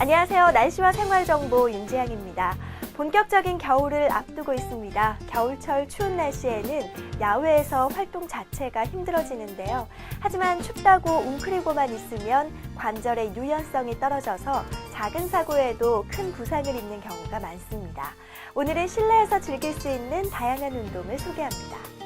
안녕하세요. 날씨와 생활 정보 윤지향입니다. 본격적인 겨울을 앞두고 있습니다. 겨울철 추운 날씨에는 야외에서 활동 자체가 힘들어지는데요. 하지만 춥다고 웅크리고만 있으면 관절의 유연성이 떨어져서 작은 사고에도 큰 부상을 입는 경우가 많습니다. 오늘은 실내에서 즐길 수 있는 다양한 운동을 소개합니다.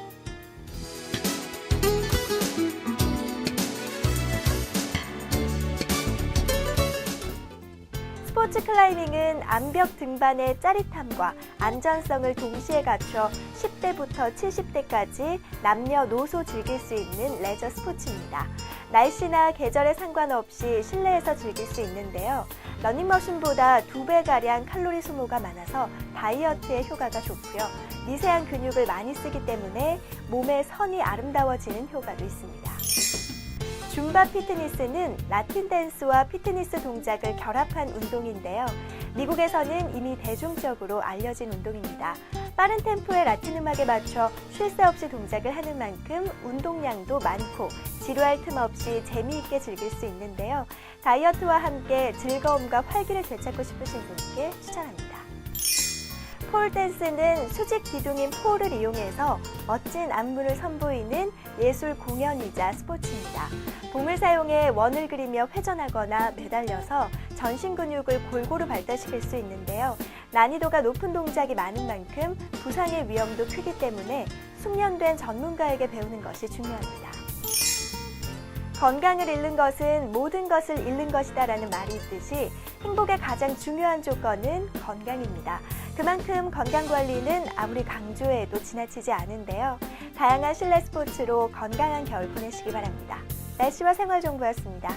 스포츠 클라이밍은 암벽 등반의 짜릿함과 안전성을 동시에 갖춰 10대부터 70대까지 남녀노소 즐길 수 있는 레저 스포츠입니다. 날씨나 계절에 상관없이 실내에서 즐길 수 있는데요. 러닝머신보다 두 배가량 칼로리 소모가 많아서 다이어트에 효과가 좋고요. 미세한 근육을 많이 쓰기 때문에 몸의 선이 아름다워지는 효과도 있습니다. 줌바 피트니스는 라틴 댄스와 피트니스 동작을 결합한 운동인데요. 미국에서는 이미 대중적으로 알려진 운동입니다. 빠른 템포의 라틴 음악에 맞춰 쉴 새 없이 동작을 하는 만큼 운동량도 많고 지루할 틈 없이 재미있게 즐길 수 있는데요. 다이어트와 함께 즐거움과 활기를 되찾고 싶으신 분께 추천합니다. 폴 댄스는 수직 기둥인 폴을 이용해서 멋진 안무를 선보이는 예술 공연이자 스포츠입니다. 봉을 사용해 원을 그리며 회전하거나 매달려서 전신 근육을 골고루 발달시킬 수 있는데요. 난이도가 높은 동작이 많은 만큼 부상의 위험도 크기 때문에 숙련된 전문가에게 배우는 것이 중요합니다. 건강을 잃는 것은 모든 것을 잃는 것이다라는 말이 있듯이 행복의 가장 중요한 조건은 건강입니다. 그만큼 건강 관리는 아무리 강조해도 지나치지 않은데요. 다양한 실내 스포츠로 건강한 겨울 보내시기 바랍니다. 날씨와 생활 정보였습니다.